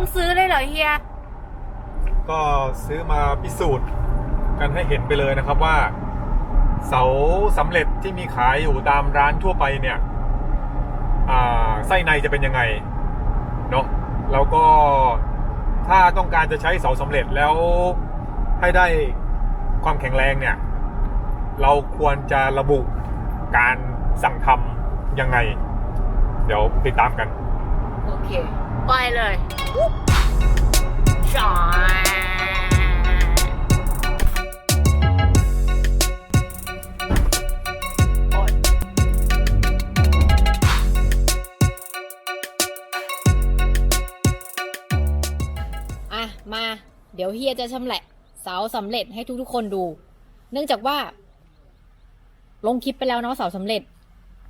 ต้องซื้อเลยเหรอเฮีย ก็ซื้อมาพิสูจน์กันให้เห็นไปเลยนะครับว่า เสาสำเร็จที่มีขายอยู่ตามร้านทั่วไปเนี่ย อ่าไส้ในจะเป็นยังไงเนาะแล้วก็ถ้าต้องการจะใช้เสาสำเร็จแล้วให้ได้ความแข็งแรงเนี่ย เราควรจะระบุการสั่งทำยังไง เดี๋ยวติดตามกัน โอเค ไปเลยจ้าโอ๊ยอะมา เดี๋ยวเฮียจะชำแหละเสาสำเร็จให้ทุกๆคนดู เนื่องจากว่า ลงคลิปไปแล้วเนาะเสาสำเร็จ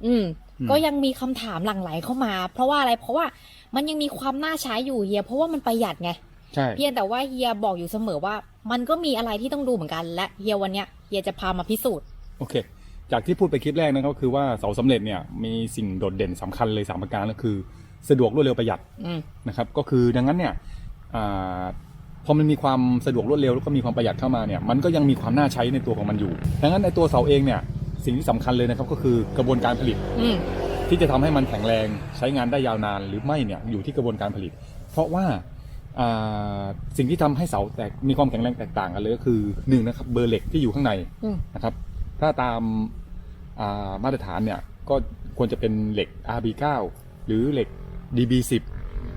อืมอืมก็ยังมีคำถามหลั่งไหลเข้ามา เพราะว่าอะไรเพราะว่า มันยังมีความน่าใช้อยู่เฮียเพราะว่ามันประหยัดไงใช่เพียงแต่ว่าเฮียบอกอยู่เสมอว่า มันก็มีอะไรที่ต้องดูเหมือนกัน และเฮียวันเนี้ยเฮียจะพามาพิสูจน์โอเค จากที่พูดไปคลิปแรกนะครับคือว่าเสาสำเร็จเนี่ยมีสิ่งโดดเด่นสำคัญเลยสามประการก็คือ สะดวกรวดเร็วประหยัดอืมนะครับ ก็คือดังนั้นเนี่ยอาพอมันมีความสะดวกรวดเร็วแล้วก็มีความประหยัดเข้ามาเนี่ยมันก็ยังมีความน่าใช้ในตัวของมันอยู่ ดังนั้นในตัวเสาเองเนี่ยสิ่งที่สำคัญเลยนะครับก็คือกระบวนการผลิตอืม ที่จะทำให้มันแข็งแรงใช้งานได้ยาวนานหรือไม่เนี่ยอยู่ที่กระบวนการผลิต เพราะว่าอ่าสิ่งที่ทำให้เสาแตกมีความแข็งแรงแตกต่างกันเลยก็คือหนึ่งนะครับเบอร์เหล็กที่อยู่ข้างในอืมนะครับ ถ้าตามอ่ามาตรฐานเนี่ยก็ควรจะเป็นเหล็ก RB9 หรือเหล็ก DB10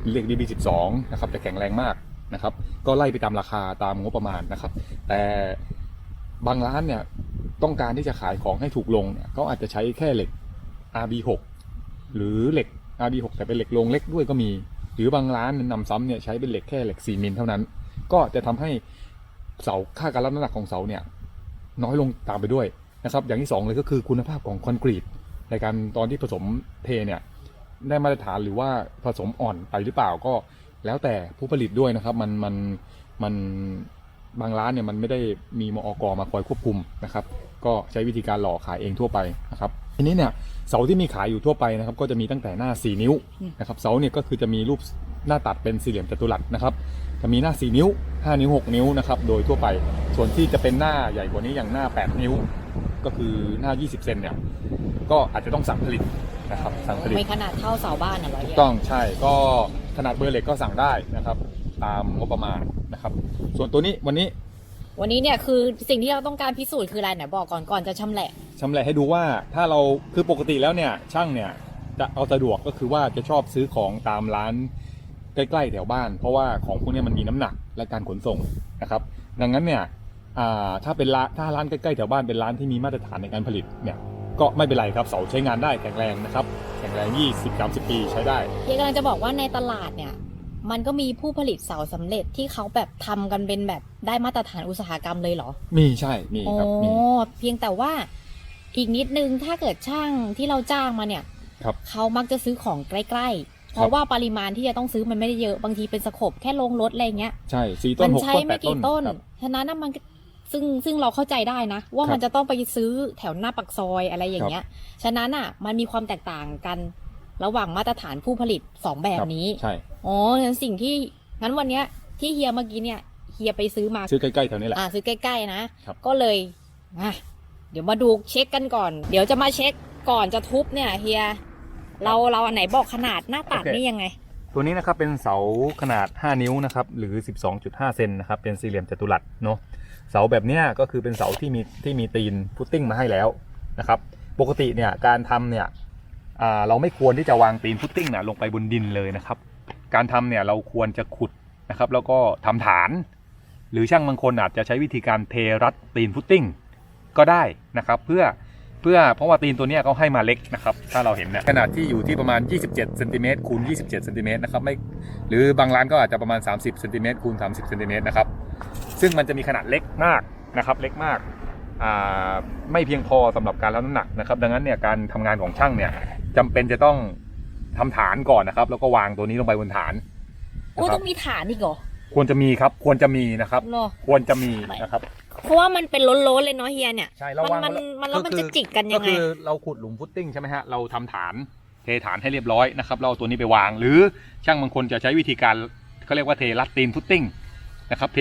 หรือเหล็ก DB12 นะครับแต่แข็งแรงมากนะครับ ก็ไล่ไปตามราคาตามงบประมาณนะครับ แต่บางร้านเนี่ยต้องการที่จะขายของให้ถูกลงเนี่ยเขาอาจจะใช้แค่เหล็ก RB6 หรือเหล็ก RB6 แต่เป็นเหล็กโลงเล็กด้วยก็มี หรือบางร้านนำซ้ำเนี่ยใช้เป็นเหล็กแค่เหล็ก4มิลเท่านั้น ก็จะทำให้เสาค่าการรับน้ำหนักของเสาเนี่ยน้อยลงตามไปด้วยนะครับอย่างที่สองเลยก็คือคุณภาพของคอนกรีตในการตอนที่ผสมเทเนี่ยได้มาตรฐานหรือว่าผสมอ่อนไปหรือเปล่าก็แล้วแต่ผู้ผลิตด้วยนะครับมันมันมันบางร้านเนี่ยมันไม่ได้มีมอกมาคอยควบคุมนะครับ ก็ใช้วิธีการหล่อขายเองทั่วไปนะครับ ทีนี้เนี่ยเสาที่มีขายอยู่ทั่วไปนะครับ ก็จะมีตั้งแต่หน้า 4 นิ้วนะครับเสาเนี่ยก็คือจะมีรูปหน้าตัดเป็นสี่เหลี่ยมจัตุรัสนะครับจะมีหน้า 4 นิ้ว 5 นิ้ว 6 นิ้วนะครับโดยทั่วไป ส่วนที่จะเป็นหน้าใหญ่กว่านี้อย่างหน้า 8 นิ้ว ก็คือหน้า 20 เซนเนี่ยก็อาจจะต้องสั่งผลิตนะครับสั่งผลิตไม่ขนาดเท่าเสาบ้านน่ะเหรอถูเฮีกยต้องใช่ก็ขนาดเบอร์เหล็กก็สั่งได้นะครับ ตามงบประมาณนะครับ ส่วนตัวนี้วันนี้ วันนี้เนี่ยคือสิ่งที่เราต้องการพิสูจน์คืออะไรไหนบอกก่อนก่อนจะชำแหละชำแหละให้ดูว่าถ้าเราคือปกติแล้วเนี่ยช่างเนี่ยจะเอาสะดวกก็คือว่าจะชอบซื้อของตามร้านใกล้ๆแถวบ้าน เพราะว่าของพวกเนี้ยมันมีน้ำหนักและการขนส่งนะครับ ดังนั้นเนี่ยอ่าถ้าเป็นร้านถ้าร้านใกล้ๆแถวบ้านเป็นร้านที่มีมาตรฐานในการผลิตเนี่ยก็ไม่เป็นไรครับเสาใช้งานได้แข็งแรงนะครับแข็งแรง 20-30 ปีใช้ได้เฮียกำลังจะบอกว่าในตลาดเนี่ย มันก็มีผู้ผลิตเสาสำเร็จที่เขาแบบทำกันเป็นแบบได้มาตรฐานอุตสาหกรรมเลยเหรอ มีใช่ มีโอ้ครับมีเพียงแต่ว่าอีกนิดนึงถ้าเกิดช่างที่เราจ้างมาเนี่ยครับเขามักจะซื้อของใกล้ ๆ เพราะว่าปริมาณที่จะต้องซื้อมันไม่ได้เยอะบางทีเป็นสโคบแค่ลงรถอะไรเงี้ยใช่สี่ต้มันนหกใช้ต้นแปไม่ดกี่ต้ต้นนครับฉะนั้นน่ะมันก็ซึ่งซึ่งเราเข้าใจได้นะ ว่าครับมันจะต้องไปซื้อแถวหน้าปักซอยอะไรอย่างเงี้ย ฉะนั้นอะมันมีความแตกต่างกัน ระหว่างมาตรฐานผู้ผลิตสองแบบนี้ ใช่ อ๋องั้นสิ่งที่งั้นวันเนี้ยที่เฮียเมื่อกี้เนี่ยเฮียไปซื้อมา ซื้อใกล้ๆแถวนี้แหละ อ่าซื้อใกล้ๆนะ ครับก็เลยอะเดี๋ยวมาดูเช็คกันก่อน เดี๋ยวจะมาเช็คก่อนจะทุบเนี่ยเฮีย เราเราอันไหนบอกขนาดหน้าตัดโอเค นี่ยังไง ตัวนี้นะครับเป็นเสาขนาด 5 นิ้วนะครับหรือ 12.5 เซนนะครับเป็นสี่เหลี่ยมจัตุรัสเนาะเสาแบบเนี้ยก็คือเป็นเสาที่มีที่มีตีนพุตติ้งมาให้แล้วนะครับปกติเนี่ยการทำเนี่ยอ่า เราไม่ควรที่จะวางตีนพุตติ้งนี่ยลงไปบนดินเลยนะครับ การทำเนี่ยเราควรจะขุดนะครับ แล้วก็ทำฐาน หรือช่างบางคนอาจจะใช้วิธีการเทรัดตีนพุตติ้งก็ได้นะครับ เพื่อเพื่อเพราะว่าตีนตัวนี้เขาให้มาเล็กนะครับ ถ้าเราเห็นเนี่ยขนาดที่อยู่ที่ประมาณ 27เซนติเมตรคูณ27เซนติเมตรนะครับไม่หรือบางร้านก็อาจจะประมาณ 30เซนติเมตรคูณ30เซนติเมตรนะครับซึ่งมันจะมีขนาดเล็กมากนะครับ เล็กมากไม่เพียงพอสำหรับการรับน้ำหนักนะครับ ดังนั้นเนี่ยการทำงานของช่างเนี่ย จำเป็นจะต้องทำฐานก่อนนะครับ แล้วก็วางตัวนี้ลงไปบนฐาน โอ้นะคต้รัอบงมีฐานอีกเหรอ ควรจะมีครับ ควรจะมีนะครับ เหรอ ควรจะมีนะครับ เพราะว่ามันเป็นล้นๆเลยเนาะเฮียเนี่ย ใช่มันมันมันแล้วมันจะจิกกันยังไง ก็คือเราขุดหลุมฟุตติ้งใช่ไหมฮะ เราทำฐานเทฐานให้เรียบร้อยนะครับเราเอาตัวนี้ไปวาง หรือช่างบางคนจะใช้วิธีการเขาเรียกว่าเทลัดตีนฟุตติ้งนะครับ เท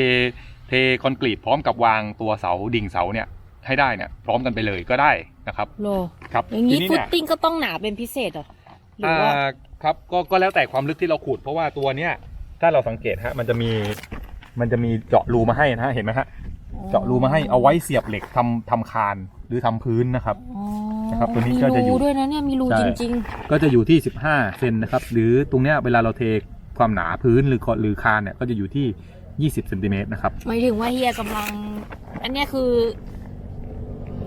เทคอนกรีตพร้อมกับวางตัวเสาดิ่งเสาเนี่ยให้ได้เนี่ยพร้อมกันไปเลยก็ได้ นะครับโลครับอย่างนี้ทีฟุตเนี่ยติ้งก็ต้องหนาเป็นพิเศษเหรอหรือว่าอ่าครับก็ก็แล้วแต่ความลึกที่เราขุด เพราะว่าตัวเนี้ยถ้าเราสังเกตฮะมันจะมีมันจะมีเจาะรูมาให้นะฮะเห็นไหมฮะเจาะรูมาให้เอาไว้เสียบเหล็กทำทำคานหรือทำพื้นนะครับอ๋อนะครับตัวนี้ก็จะอยู่มีรูด้วยนะเนี่ยมีรูใช่จริงก็จะอยู่ที่ 15เซนนะครับหรือตรงเนี้ยเวลาเราเทความหนาพื้นหรือคอหรือคานเนี่ยก็จะอยู่ที่ 20เซนติเมตรนะครับๆหมายถึงว่าเฮียกำลัง อันเนี้ยคือ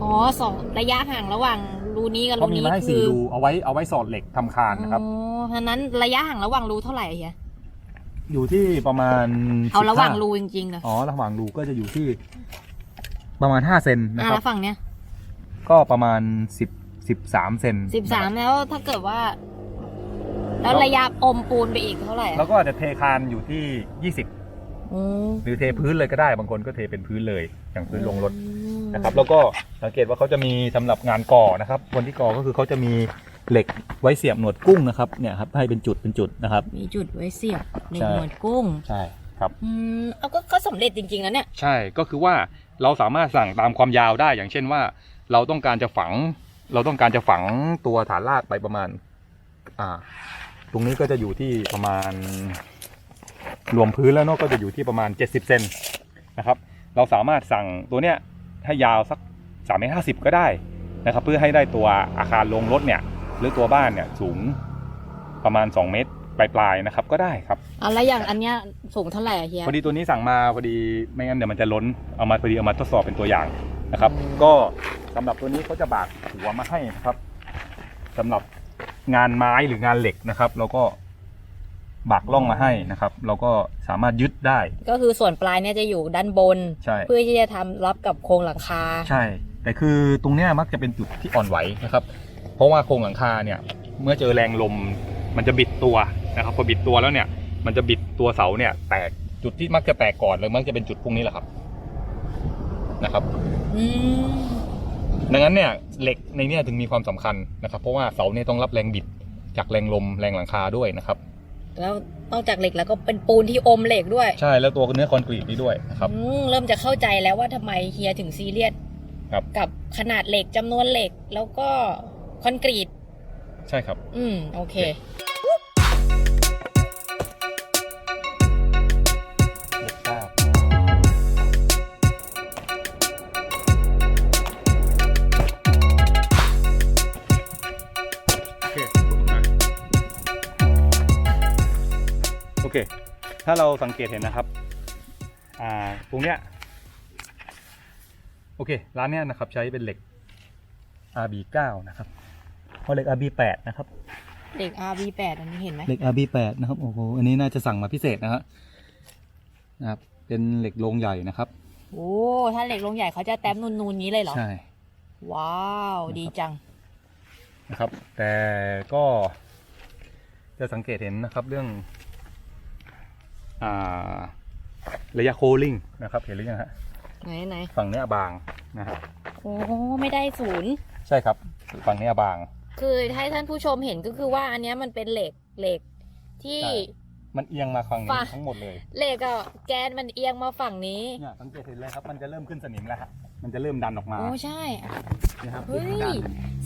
อ๋อสองระยะห่างระหว่างรูนี้กับก็รูมีนี้มาให้คืสี่อรูเอาไว้เอาไว้สอดเหล็กทำคานนะครับ อ๋อฉะนั้นระยะห่างระหว่างรูเท่าไหร่อะเฮียอยู่ที่ประมาณเอาระหว่าง15รูจริงๆเลยอ๋อระหว่างรูก็จะอยู่ที่ประมาณ5เซนนะอ่าครับ แล้วฝั่งเนี้ยก็ประมาณ10 13เซนสิบสามแล้วถ้าเกิดว่า แล้วระยะอมปูนไปอีกเท่าไหร่อะแล้วก็อาจจะเทคานอยู่ที่20อืมหรือเทพื้นเลยก็ได้ บางคนก็เทเป็นพื้นเลย อย่างพื้นลงรถ อืม นะครับ แล้วก็สังเกตว่าเขาจะมีสำหรับงานก่อนะครับคนที่ก่อก็คือเขาจะมีเหล็กไว้เสียบหนวดกุ้งนะครับเนี่ยครับให้เป็นจุดเป็นจุดนะครับ มีจุดไว้เสียบในใช่หนวดกุ้งใช่ครับอืมเอาก็ก็สำเร็จจริงๆนะเนี่ยใช่ก็คือว่าเราสามารถสั่งตามความยาวได้อย่างเช่นว่า เราต้องการจะฝัง เราต้องการจะฝังตัวฐานรากไปประมาณ อ่า ตรงนี้ก็จะอยู่ที่ประมาณรวมพื้นแล้วเนาะก็จะอยู่ที่ประมาณ 70เซนนะครับ เราสามารถสั่งตัวเนี้ย ให้ยาวสัก3เมตรห้าสิบก็ได้นะครับเพื่อให้ได้ตัวอาคารลงรถเนี่ยหรือตัวบ้านเนี่ยสูงประมาณ 2 เมตรปลายๆนะครับก็ได้ครับอะแล้วอย่างอันเนี้ยสูงเท่าไหร่อะเฮียพอดีตัวนี้สั่งมาพอดีไม่งั้นเดี๋ยวมันจะล้นเอามาพอดีเอามาทดสอบเป็นตัวอย่างนะครับอืมก็สำหรับตัวนี้เขาจะบากหัวมาให้นะครับสำหรับงานไม้หรืองานเหล็กนะครับ เราก็ บากล่องมาให้นะครับ เราก็สามารถยึดได้ ก็คือส่วนปลายเนี่ยจะอยู่ด้านบน ใช่ เพื่อที่จะทำรับกับโครงหลังคา ใช่ แต่คือตรงเนี้ยมักจะเป็นจุดที่อ่อนไหวนะครับ เพราะว่าโครงหลังคาเนี่ยเมื่อเจอแรงลมมันจะบิดตัวนะครับพอบิดตัวแล้วเนี่ย มันจะบิดตัวเสาเนี่ย แตกจุดที่มักจะแตกก่อนเลยมักจะเป็นจุดพวกนี้แหละครับนะครับ อืม ดังนั้นเนี่ยเหล็กในเนี่ยถึงมีความสำคัญนะครับ เพราะว่าเสาเนี่ยต้องรับแรงบิดจากแรงลมแรงหลังคาด้วยนะครับ แล้วนอกจากเหล็กแล้วก็เป็นปูนที่อมเหล็กด้วย ใช่แล้วตัวเนื้อคอนกรีตนี้ด้วยนะครับ อืมเริ่มจะเข้าใจแล้วว่าทำไมเฮียถึงซีเรียสครับ กับขนาดเหล็กจำนวนเหล็กแล้วก็คอนกรีต ใช่ครับ อืม โอเค โอเค ถ้าเราสังเกตเห็นนะครับ อ่า ตรงเนี้ย โอเค ร้านเนี้ยนะครับใช้เป็นเหล็ก RB9 นะครับเพราะเหล็ก RB8 นะครับ เหล็ก RB8 อันนี้เห็นไหมเหล็ก RB8 นะครับ โอ้โห อันนี้น่าจะสั่งมาพิเศษนะฮะนะครับ เป็นเหล็กโลงใหญ่นะครับ โอ้ ถ้าเหล็กลงใหญ่เขาจะแต้มนูนๆนี้เลยเหรอ ใช่ ว้าว ดีจัง นะครับ แต่ก็จะสังเกตเห็นนะครับเรื่องอ่า ระยะโคลิ่งนะครับเห็นหรือยังฮะไหนไหนฝั่งเนี้ยบางนะครับโอ้ไม่ได้ศูนย์ ใช่ครับฝั่งเนี้ยบาง คือให้ท่านผู้ชมเห็นก็คือว่าอันเนี้ยมันเป็นเหล็กเหล็กที่ใช่มันเอียงมาฝั่งนี้ฝั่งทั้งหมดเลย เหล็กอะแกนมันเอียงมาฝั่งนี้เนี่ยสังเกตเห็นเลยครับมันจะเริ่มขึ้นสนิมแล้วฮะ มันจะเริ่มดันออกมาโอ้ใช่ นะครับเฮ้ย ดัน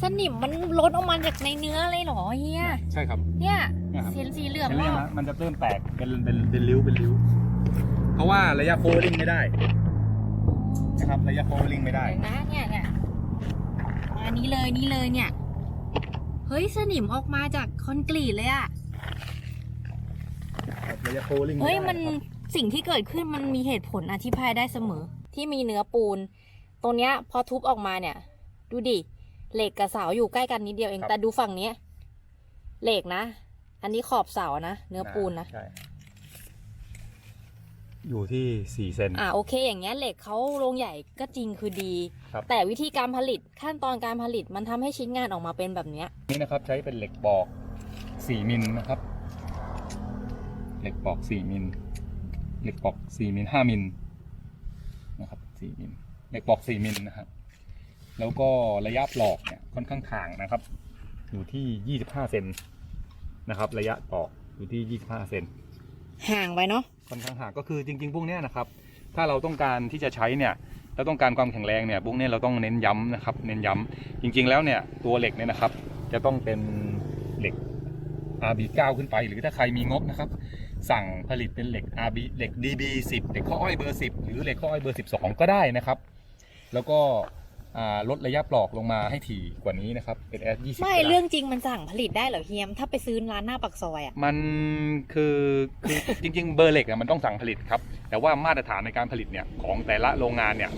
สนิมมันล้นออกมาจากในเนื้อเลยเหรอเฮีย ใช่ครับเนี่ยเนี่ยครับสีสีเหลืองเห็นไหมว่าฮะมันจะเริ่มแตกเป็นเป็นเป็นริ้วเป็นริ้ว เพราะว่าระยะโคลิ่งไม่ได้นะครับระยะโคลิ่งไม่ได้ เห็นนะเนี่ยเนี่ยอันนี้เลยนี่เลยเนี่ย เฮ้ยสนิมออกมาจากคอนกรีตเลยอะระยะโคลิ่งเฮ้ยไได้มันครับสิ่งที่เกิดขึ้นมันมีเหตุผลอธิบายได้เสมอ ที่มีเนื้อปูน ตรงเนี้ยพอทุบออกมาเนี่ย ดูดิเหล็กกับเสาอยู่ใกล้กันนิดเดียวเองแต่ดูฝั่งเนี้ยเหล็กนะ อันนี้ขอบเสานะ เนื้อปูนนะ ใช่อยู่ที่สี่เซน อ่าโอเค อย่างเงี้ยเหล็กเขาโรงใหญ่ก็จริงคือดี ครับ แต่วิธีการผลิตขั้นตอนการผลิตมันทำให้ชิ้นงานออกมาเป็นแบบเนี้ย นี่นะครับใช้เป็นเหล็กบอกสี่มิลนะครับ เหล็กบอกสี่มิลเหล็กบอกสี่มิลห้ามิลนะครับสี่มิล เหล็กบอกสี่มิลนะครับแล้วก็ระยะปลอกเนี่ยค่อนข้างถ่างนะครับ อยู่ที่ยี่สิบห้าเซนนะครับ ระยะปลอกอยู่ที่ยี่สิบห้าเซนห่างไปเนาะค่อนข้างห่างก็คือจริง ๆ พวกเนี้ยนะครับ ถ้าเราต้องการที่จะใช้เนี่ยเราต้องการความแข็งแรงเนี่ยพวกเนี้ยเราต้องเน้นย้ำนะครับ เน้นย้ำจริง ๆ แล้วเนี่ยตัวเหล็กเนี่ยนะครับ จะต้องเป็นเหล็ก RB9 ขึ้นไป หรือถ้าใครมีงบนะครับ สั่งผลิตเป็นเหล็ก RB เหล็ก DB10 เหล็กข้ออ้อยเบอร์ 10 หรือเหล็กข้ออ้อยเบอร์ 12 ก็ได้นะครับ แล้วก็อ่าลดระยะปลอกลงมาให้ถี่กว่านี้นะครับเป็น S20 ไม่ก็ด้เรื่องจริงมันสั่งผลิตได้เหรอเฮียม ถ้าไปซื้อร้านหน้าปักซอยอะมันคือคือจริง ๆ เบอร์เหล็กอะมันต้องสั่งผลิตครับ แต่ว่ามาตรฐานในการผลิตเนี่ยของแต่ละโรงงานเนี่ย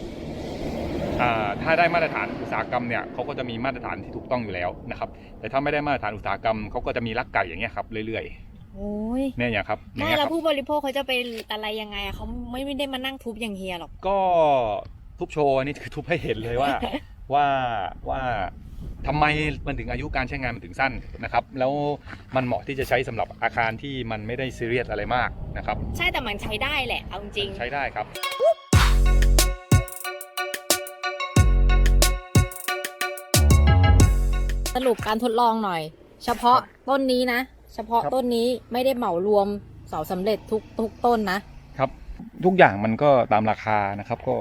อ่าถ้าได้มาตรฐานอุตสาหกรรมเนี่ยเขาก็จะมีมาตรฐานที่ถูกต้องอยู่แล้วนะครับ แต่ถ้าไม่ได้มาตรฐานอุตสาหกรรมเขาก็จะมีลักไก่อย่างเงี้ยครับเรื่อยโอ้ยๆเนี่ยอย่างครับอย่างไม่เงี้ยคแล้รัวบผู้บริโภคเขาจะไปอะไรยังไงอะเขาไม่ได้มานั่งทุบอย่างเฮียหรอกก็ ทุบโชว์อันนี่คือทุบให้เห็นเลยว่าว่าว่าทำไมมันถึงอายุการใช้งานมันถึงสั้นนะครับ แล้วมันเหมาะที่จะใช้สำหรับอาคารที่มันไม่ได้ซีเรียสอะไรมากนะครับ ใช่แต่มันใช้ได้แหละเอาจริง ใช้ได้ครับสรุปการทดลองหน่อย เฉพาะต้นนี้นะ เฉพาะครับต้นนี้ไม่ได้เหมารวมเสาสำเร็จทุกทุกต้นนะครับ ทุกอย่างมันก็ตามราคานะครับก็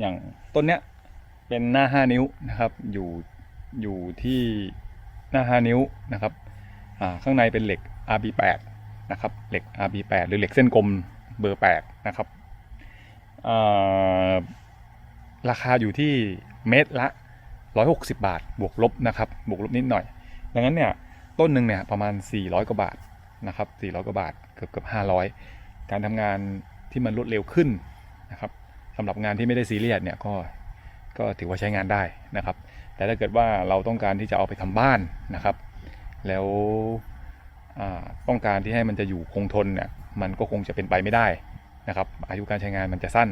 อย่างต้นเนี้ยเป็นหน้า 5 นิ้วนะครับอยู่อยู่ที่หน้า 5 นิ้วนะครับอ่าข้างในเป็นเหล็ก RB8 นะครับเหล็ก RB8 หรือเหล็กเส้นกลมเบอร์ 8 นะครับอ่าราคาอยู่ที่เมตรละ 160 บาท บวกลบนะครับบวกลบนิดหน่อย ดังนั้นเนี่ยต้นหนึ่งเนี่ยประมาณ 400 กว่าบาทนะครับ400 กว่าบาทเกือบเกือบ500 การทำงานที่มันรวดเร็วขึ้นนะครับ สำหรับงานที่ไม่ได้ซีเรียสเนี่ยก็ก็ถือว่าใช้งานได้นะครับ แต่ถ้าเกิดว่าเราต้องการที่จะเอาไปทำบ้านนะครับ แล้วต้องการที่ให้มันจะอยู่คงทนเนี่ยมันก็คงจะเป็นไปไม่ได้นะครับ อายุการใช้งานมันจะสั้น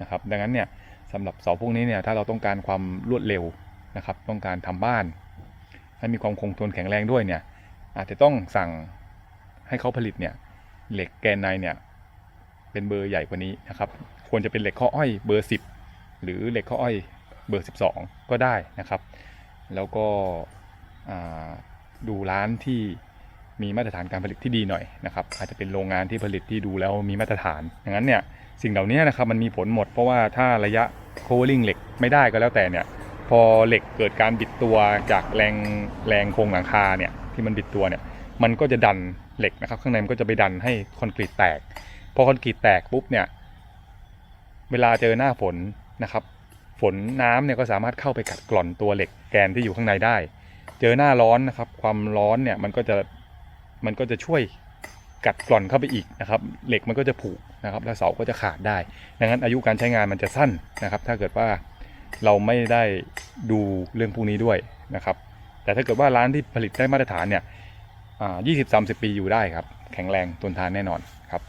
นะครับ ดังนั้นเนี่ยสำหรับเสาพวกนี้เนี่ยถ้าเราต้องการความรวดเร็วนะครับ ต้องการทำบ้าน ให้มีความคงทนแข็งแรงด้วยเนี่ยอาจจะต้องสั่งให้เขาผลิตเนี่ยเหล็กแกนในเนี่ยเป็นเบอร์ใหญ่กว่านี้นะครับ ควรจะเป็นเหล็กข้ออ้อยเบอร์ 10 หรือเหล็กข้ออ้อยเบอร์ 12 ก็ได้นะครับ แล้วก็ดูร้านที่มีมาตรฐานการผลิตที่ดีหน่อยนะครับ อาจจะเป็นโรงงานที่ผลิตที่ดูแล้วมีมาตรฐานดังนั้นเนี่ยสิ่งเหล่านี้นะครับมันมีผลหมดเพราะว่าถ้าระยะ covering เหล็กไม่ได้ก็แล้วแต่เนี่ยพอเหล็กเกิดการบิดตัวจากแรงแรงโครงหลังคาเนี่ยที่มันบิดตัวเนี่ยมันก็จะดันเหล็กนะครับ ข้างในมันก็จะไปดันให้คอนกรีตแตก พอคอนกรีตแตกปุ๊บเนี่ย เวลาเจอหน้าฝนนะครับ ฝนน้ำเนี่ยก็สามารถเข้าไปกัดกร่อนตัวเหล็กแกนที่อยู่ข้างในได้ เจอหน้าร้อนนะครับ ความร้อนเนี่ยมันก็จะมันก็จะช่วยกัดกร่อนเข้าไปอีกนะครับ เหล็กมันก็จะผุนะครับ แล้วเสาก็จะขาดได้ ดังนั้นอายุการใช้งานมันจะสั้นนะครับ ถ้าเกิดว่าเราไม่ได้ดูเรื่องพวกนี้ด้วยนะครับ แต่ถ้าเกิดว่าร้านที่ผลิตได้มาตรฐานเนี่ยยี่สิบสามสิบปีอยู่ได้ครับ แข็งแรงทนทานแน่นอนครับ